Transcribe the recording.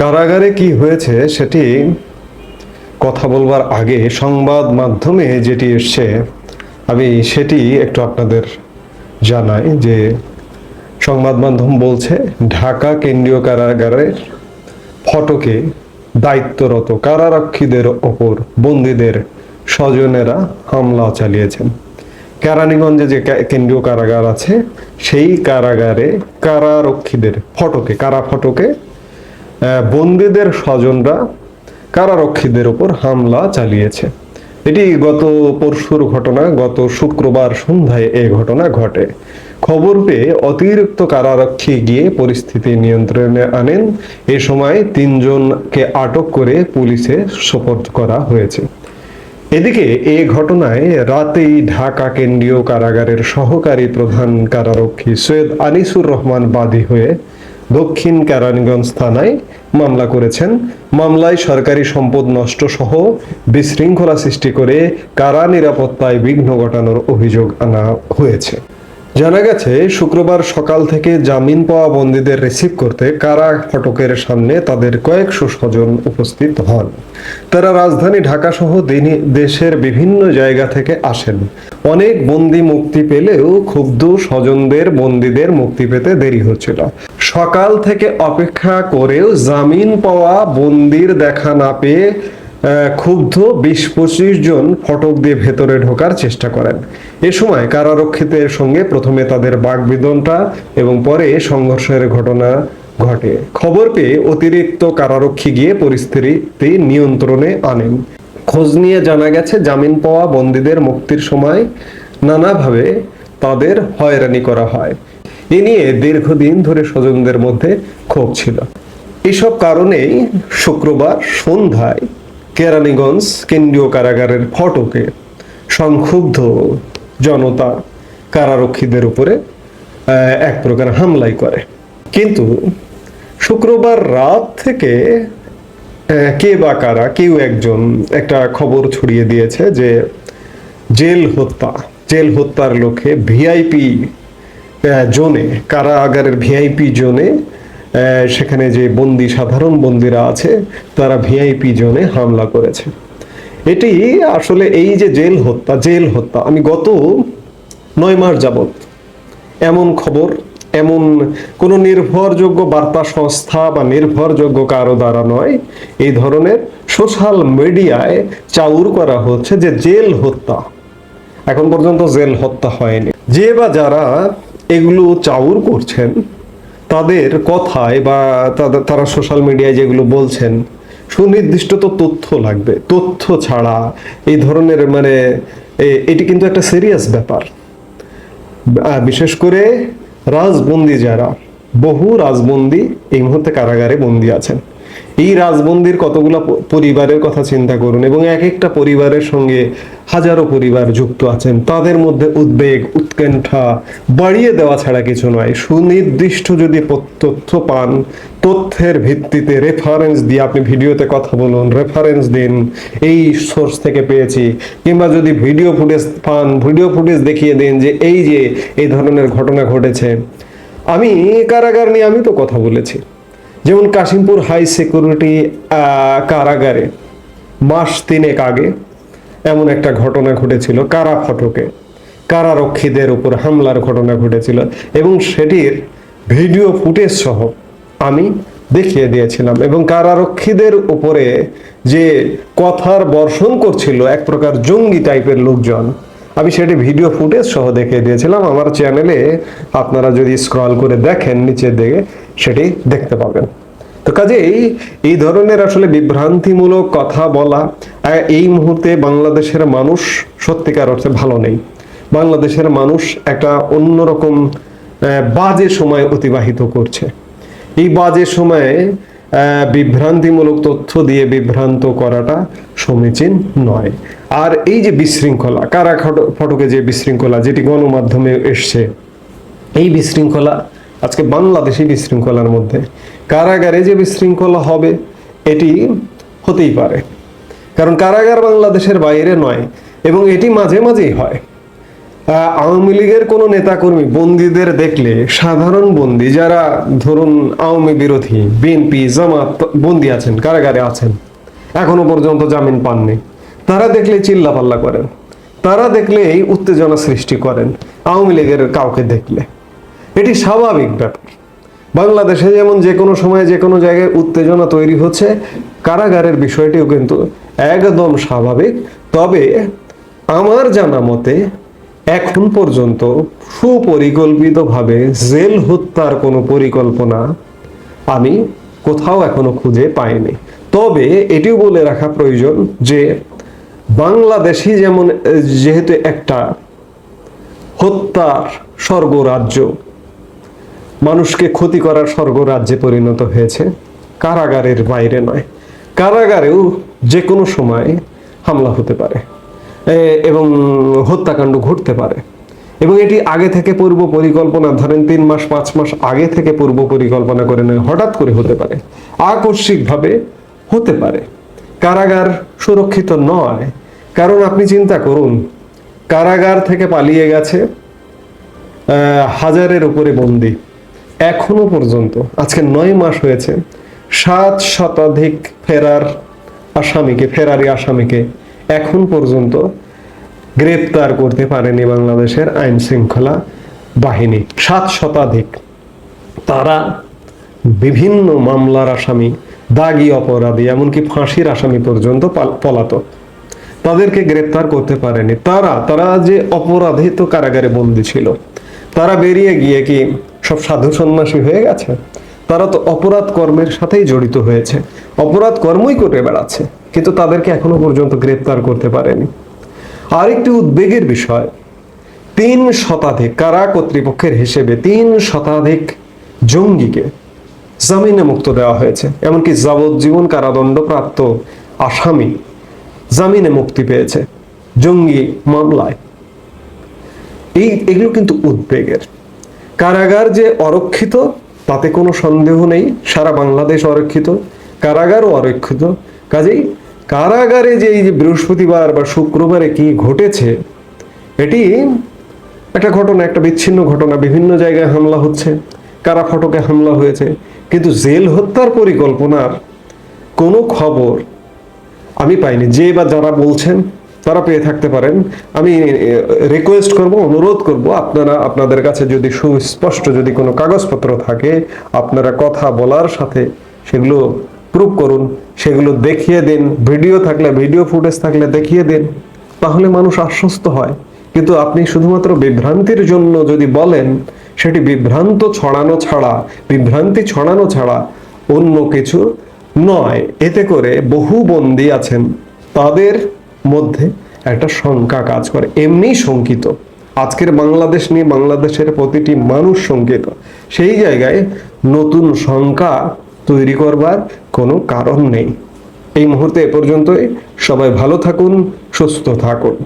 কারাগারে কি হয়েছে সেটি কথা বলবার আগে সংবাদ মাধ্যমে যেটি এসছে, আমি সেটি একটু আপনাদের জানাই যে সংবাদ মাধ্যম বলছে, ঢাকা কেন্দ্রীয় কারাগারের ফটকে দায়িত্বরত কারারক্ষীদের ওপর বন্দীদের স্বজনেরা হামলা চালিয়েছেন। কেরানীগঞ্জে যে কেন্দ্রীয় কারাগার আছে, সেই কারাগারে কারারক্ষীদের ফটকে, কারা ফটকে বন্দীদের স্বজনরা কারারক্ষীদের উপর হামলা চালিয়েছে। এটি গত পরশুর ঘটনা, গত শুক্রবার সন্ধ্যায় এই ঘটনা ঘটে। খবর পেয়ে অতিরিক্ত কারারক্ষী গিয়ে পরিস্থিতি নিয়ন্ত্রণে আনেন। এ সময় তিনজনকে আটক করে পুলিশে সোপর্দ করা হয়েছে। এদিকে এ ঘটনায় রাতেই ঢাকা কেন্দ্রীয় কারাগারের সহকারী প্রধান কারারক্ষী সৈয়দ আনিসুর রহমান বাদী হয়ে দক্ষিণ কেরানীগঞ্জ থানায় মামলা করেছেন। মামলায় সরকারি সম্পদ নষ্ট সহ বিশৃঙ্খলা সৃষ্টি করে কারা নিরাপত্তায় বিঘ্ন ঘটানোর অভিযোগ আনা হয়েছে। জানা গেছে, শুক্রবার সকাল থেকে জামিন পাওয়া বন্দীদের রিসিভ করতে কারা ফটকের সামনে তাদের কয়েকশো স্বজন উপস্থিত হন। তারা রাজধানী ঢাকা সহ দেশের বিভিন্ন জায়গা থেকে আসেন। অনেক বন্দি মুক্তি পেলেও ক্ষুব্ধ স্বজনদের বন্দীদের মুক্তি পেতে দেরি হচ্ছিল। সকাল থেকে অপেক্ষা করেও জামিন পাওয়া বন্দির দেখা না পেয়ে ক্ষুব্ধ বিশ পঁচিশ জন ফটক দিয়ে ভেতরে ঢোকার চেষ্টা করেন। এ সময় কারারক্ষীদের সঙ্গে প্রথমে তাদের বাগবিদনটা এবং পরে সংঘর্ষের ঘটনা ঘটে। খবর পেয়ে অতিরিক্ত কারারক্ষী গিয়ে পরিস্থিতি নিয়ন্ত্রণে আনেন। খোঁজ নিয়ে জানা গেছে, জামিন পাওয়া বন্দীদের মুক্তির সময় নানাভাবে তাদের হয়রানি করা হয়। এ নিয়ে দীর্ঘদিন ধরে স্বজনদের মধ্যে ক্ষোভ ছিল। এসব কারণেই শুক্রবার সন্ধ্যায় কেরানীগঞ্জ কেন্দ্রীয় কারাগারের ফটকে সংক্ষুব্ধ জনতা কারারক্ষীদের উপরে এক প্রকার হামলাই করে। কিন্তু শুক্রবার রাত থেকে কে বা কারা, কেউ একজন একটা খবর ছড়িয়ে দিয়েছে যে জেল হত্যা, জেল হত্যার লক্ষ্যে ভিআইপি জোনে, কারাগারের ভিআইপি জোনে সেখানে যে বন্দি, সাধারণ বন্দিরা আছে, তারা ভিআইপি জোনে হামলা করেছে। এটি আসলে এই যে জেল হত্যা জেল হত্যা, আমি গত নয় মাস যাবত এমন খবর, এমন কোনো নির্ভরযোগ্য বার্তা সংস্থা বা নির্ভরযোগ্য কারও দ্বারা নয়, এই ধরনের সোশ্যাল মিডিয়ায় চাউর করা হচ্ছে যে জেল হত্যা। এখন পর্যন্ত জেল হত্যা হয়নি। যে বা যারা এগুলো চাউর করছেন তাদের কথায় বা তারা সোশ্যাল মিডিয়ায় যেগুলো বলছেন, সুনির্দিষ্ট তো তথ্য লাগবে। তথ্য ছাড়া এই ধরনের মানে এটি কিন্তু একটা সিরিয়াস ব্যাপার। বিশেষ করে রাজবন্দি যারা, বহু রাজবন্দি এই মুহূর্তে কারাগারে বন্দি আছেন। এই রাজবন্দির কতগুলো পরিবারের কথা চিন্তা করুন এবং এক একটা পরিবারের সঙ্গে হাজারো পরিবার যুক্ত আছেন। তাদের মধ্যে উদ্বেগ, উৎকণ্ঠা বাড়িয়ে দেওয়া ছাড়া কিছু নয়। সুনির্দিষ্ট যদি তথ্য পান, তথ্যের ভিত্তিতে রেফারেন্স দিয়ে আপনি ভিডিওতে কথা বলুন রেফারেন্স দিন, এই সোর্স থেকে পেয়েছি। কিংবা যদি ভিডিও ফুটেজ পান ভিডিও ফুটেজ দেখিয়ে দিন যে এই যে, এই ধরনের ঘটনা ঘটেছে। আমি কারাগার নিয়ে আমি তো কথা বলেছি। যেমন কাশিমপুর হাই সিকিউরিটি কারাগারে মাস তিনেক আগে এমন একটা ঘটনা ঘটেছিল, কারা ফটকে কারারক্ষীদের উপর হামলার ঘটনা ঘটেছিল এবং সেটির ভিডিও ফুটেজ সহ আমি দেখিয়ে দিয়েছিলাম এবং কারারক্ষীদের উপরে যে কথার বর্ষণ করছিল, এক প্রকার জঙ্গি টাইপের লোকজন, আমি সেটি ভিডিও ফুটেজ সহ দেখিয়ে দিয়েছিলাম। আমার চ্যানেলে আপনারা যদি স্ক্রল করে দেখেন নিচের দিকে সেটি দেখতে পাবেন। তো কাজেই এই ধরনের আসলে বিভ্রান্তিমূলক কথা বলা এই মুহূর্তে বাংলাদেশের মানুষ সত্যিকার অর্থে ভালো নেই। বাংলাদেশের মানুষ একটা অন্যরকম বাজে সময় অতিবাহিত করছে। এই বাজে সময়ে বিভ্রান্তিমূলক তথ্য দিয়ে বিভ্রান্ত করাটা সমীচীন নয়। আর এই যে বিশৃঙ্খলা, কারা ফটকে যে বিশৃঙ্খলা, যেটি গণমাধ্যমে এসছে, এই বিশৃঙ্খলা আজকে বাংলাদেশি বিশৃঙ্খলার মধ্যে। কারাগারে যে বিশৃঙ্খলা হবে, এটি হতেই পারে। কারণ কারাগার বাংলাদেশের বাইরে নয়, এবং এটি মাঝে মাঝেই হয়। আওয়ামী লীগের কোনো নেতাকর্মী বন্দীদের দেখলে সাধারণ বন্দী, যারা ধরুন আওয়ামী বিরোধী, বিএনপি, জামাত বন্দী আছেন, কারাগারে আছেন, এখনও পর্যন্ত জামিন পাননি, তারা দেখলে চিল্লাপাল্লা করেন। তারা দেখলেই উত্তেজনা সৃষ্টি করেন, আওয়ামী লীগের কাউকে দেখলে। এটি স্বাভাবিক ব্যাপার। বাংলাদেশে যেমন যে কোনো সময় যে কোনো জায়গায় উত্তেজনা তৈরি হচ্ছে, কারাগারের বিষয়টিও কিন্তু একদম স্বাভাবিক। তবে আমার জানা মতে, এখন পর্যন্ত সুপরিকল্পিতভাবে জেল হত্যার কোনো পরিকল্পনা আমি কোথাও এখনও খুঁজে পাইনি। তবে এটিও বলে রাখা প্রয়োজন যে, বাংলাদেশই যেমন, যেহেতু একটা হত্যার স্বর্গরাজ্য মানুষকে ক্ষতি করার স্বর্গরাজ্যে পরিণত হয়েছে। কারাগারের বাইরে নয়। কারাগারেও যে কোনো সময় হামলা হতে পারে। এবং হত্যাকাণ্ড ঘটতে পারে। এবং এটি আগে থেকে পূর্ব পরিকল্পনা, ধরেন তিন মাস, পাঁচ মাস আগে থেকে পূর্ব পরিকল্পনা করে নেয় হঠাৎ করে হতে পারে। আকস্মিকভাবে হতে পারে। কারাগার সুরক্ষিত নয়। কারণ আপনি চিন্তা করুন, কারাগার থেকে পালিয়ে গেছে হাজারের উপরে বন্দি। এখনও পর্যন্ত, আজকে নয় মাস হয়েছে, সাত শতাধিক ফেরার আসামিকে, ফেরারি আসামিকে এখন পর্যন্ত গ্রেপ্তার করতে পারেনি বাংলাদেশের আইন শৃঙ্খলা বাহিনী। সাত শতাধিক। তারা বিভিন্ন মামলার আসামি, দাগি অপরাধী, এমনকি ফাঁসির আসামি পর্যন্ত পাল- পলাতক। তাদেরকে গ্রেপ্তার করতে পারেনি। তারা তারা যে অপরাধিত কারাগারে বন্দী ছিল। তারা বেরিয়ে গিয়ে কি সব সাধু সন্ন্যাসী হয়ে গেছে। তারা তো অপরাধ কর্মের সাথেই জড়িত হয়েছে। অপরাধ কর্মই করে বেড়াচ্ছে, কিন্তু তাদেরকে এখনও পর্যন্ত গ্রেপ্তার করতে পারেনি। আরেকটি উদ্বেগের বিষয়, তিন শতাধিক কারা কর্তৃপক্ষের হিসেবে তিন শতাধিক জঙ্গিকে জামিনে মুক্ত দেওয়া হয়েছে, এমনকি যাবজ্জীবন কারাদণ্ড প্রাপ্ত আসামি জামিনে মুক্তি পেয়েছে জঙ্গি মামলায়। এই, এগুলো কিন্তু উদ্বেগের। কারাগার যে অরক্ষিত, তাতে কোনো সন্দেহ নেই, সারা বাংলাদেশ অরক্ষিত, কারাগারও অরক্ষিত। কাজেই কারাগারে যে এই যে বৃহস্পতিবার বা শুক্রবারে কি ঘটেছে, এটি একটা ঘটনা, একটা বিচ্ছিন্ন ঘটনা। বিভিন্ন জায়গায় হামলা হচ্ছে, কারা ফটকে হামলা হয়েছে। কিন্তু জেল হত্যার পরিকল্পনার কোনো খবর আমি পাইনি। যে বা যারা বলছেন তারা পেয়ে থাকতে পারেন। আমি রিকোয়েস্ট করব, অনুরোধ করব, আপনারা, আপনাদের কাছে যদি সুস্পষ্ট যদি কোনো কাগজপত্র থাকে, আপনারা কথা বলার সাথে সেগুলো প্রুভ করুন, সেগুলো দেখিয়ে দিন। ভিডিও থাকলে, ভিডিও ফুটেজ থাকলে দেখিয়ে দিন, তাহলে মানুষ আশ্বস্ত হয়। কিন্তু আপনি শুধুমাত্র বিভ্রান্তির জন্য যদি বলেন, সেটি বিভ্রান্ত ছড়ানো ছাড়া, বিভ্রান্তি ছড়ানো ছাড়া অন্য কিছু নয়। এতে করে বহু বন্দী আছেন। তাদের মধ্যে একটা শঙ্কা কাজ করে। এমনি শঙ্কিত। আজকের বাংলাদেশ নিয়ে বাংলাদেশের প্রতিটি মানুষ শঙ্কিত। সেই জায়গায় নতুন শঙ্কা তৈরি করবার কোনো কারণ নেই। এই মুহূর্তে এ পর্যন্তই। সবাই ভালো থাকুন, সুস্থ থাকুন।